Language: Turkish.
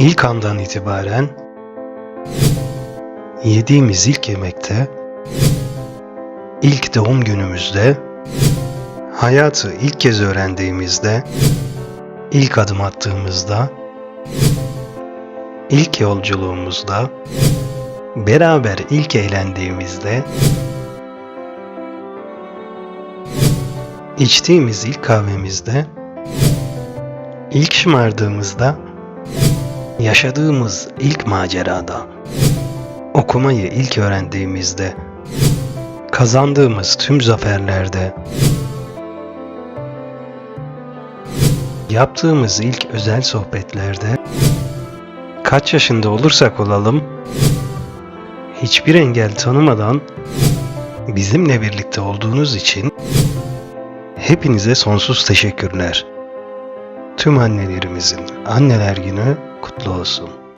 İlk andan itibaren yediğimiz ilk yemekte, ilk doğum günümüzde, hayatı ilk kez öğrendiğimizde, ilk adım attığımızda, ilk yolculuğumuzda, beraber ilk eğlendiğimizde, içtiğimiz ilk kahvemizde, ilk şımardığımızda, yaşadığımız ilk macerada, okumayı ilk öğrendiğimizde, kazandığımız tüm zaferlerde, yaptığımız ilk özel sohbetlerde, kaç yaşında olursak olalım, hiçbir engel tanımadan bizimle birlikte olduğunuz için hepinize sonsuz teşekkürler. Tüm annelerimizin anneler günü blossom.